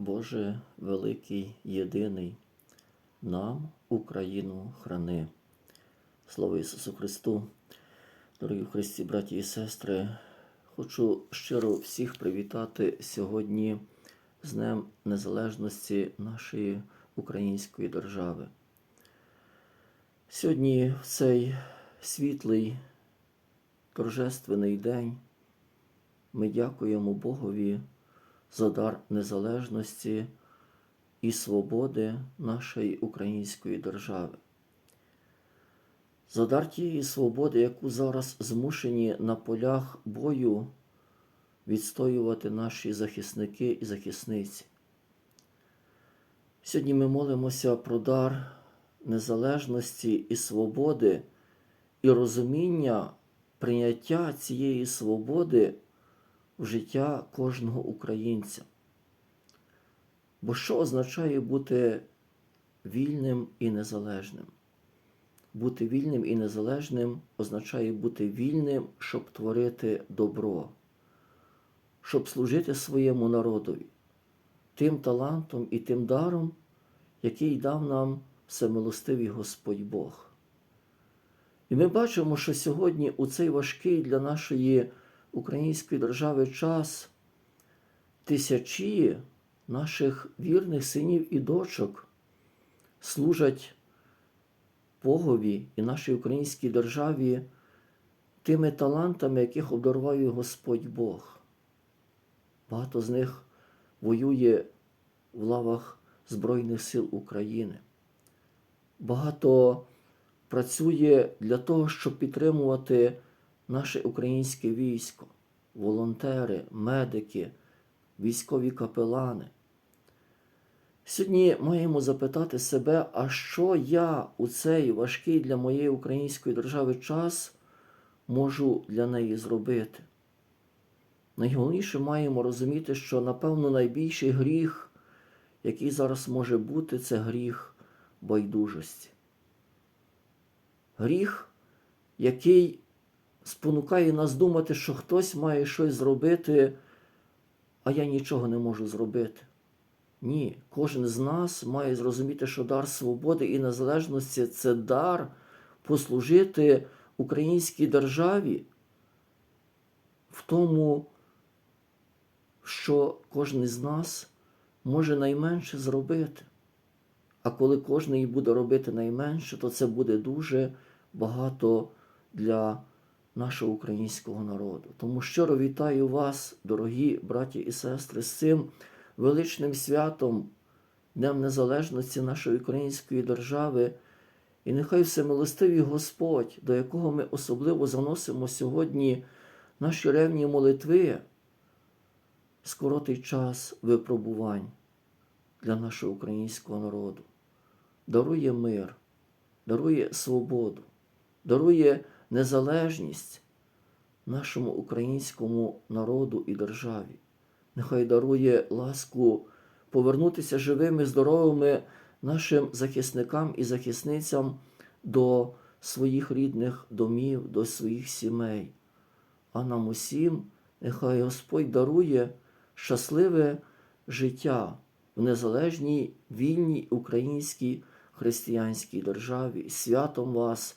Боже великий, єдиний, нам Україну храни. Слава Ісусу Христу! Дорогі Христі, браті і сестри, хочу щиро всіх привітати сьогодні з Днем Незалежності нашої української держави. Сьогодні в цей світлий торжественний день ми дякуємо Богові за дар незалежності і свободи нашої української держави. За дар тієї свободи, яку зараз змушені на полях бою відстоювати наші захисники і захисниці. Сьогодні ми молимося про дар незалежності і свободи і розуміння прийняття цієї свободи в життя кожного українця. Бо що означає бути вільним і незалежним? Бути вільним і незалежним означає бути вільним, щоб творити добро, щоб служити своєму народові, тим талантом і тим даром, який дав нам всемилостивий Господь Бог. І ми бачимо, що сьогодні у цей важкий для нашої української держави час тисячі наших вірних синів і дочок служать Богові і нашій українській державі тими талантами, яких обдарував Господь Бог. Багато з них воює в лавах Збройних сил України. Багато працює для того, щоб підтримувати наше українське військо, волонтери, медики, військові капелани. Сьогодні маємо запитати себе, а що я у цей важкий для моєї української держави час можу для неї зробити? Найголовніше маємо розуміти, що, напевно, найбільший гріх, який зараз може бути, це гріх байдужості. Гріх, який спонукає нас думати, що хтось має щось зробити, а я нічого не можу зробити. Ні, кожен з нас має зрозуміти, що дар свободи і незалежності це дар послужити українській державі в тому, що кожен з нас може найменше зробити. А коли кожен буде робити найменше, то це буде дуже багато для нашого українського народу. Тому щиро вітаю вас, дорогі браті і сестри, з цим величним святом, Днем Незалежності нашої української держави. І нехай всемилостивий Господь, до якого ми особливо заносимо сьогодні наші ревні молитви, скоротий час випробувань для нашого українського народу, дарує мир, дарує свободу, дарує незалежність нашому українському народу і державі. Нехай дарує ласку повернутися живими, здоровими нашим захисникам і захисницям до своїх рідних домів, до своїх сімей. А нам усім нехай Господь дарує щасливе життя в незалежній вільній українській християнській державі. Святом вас,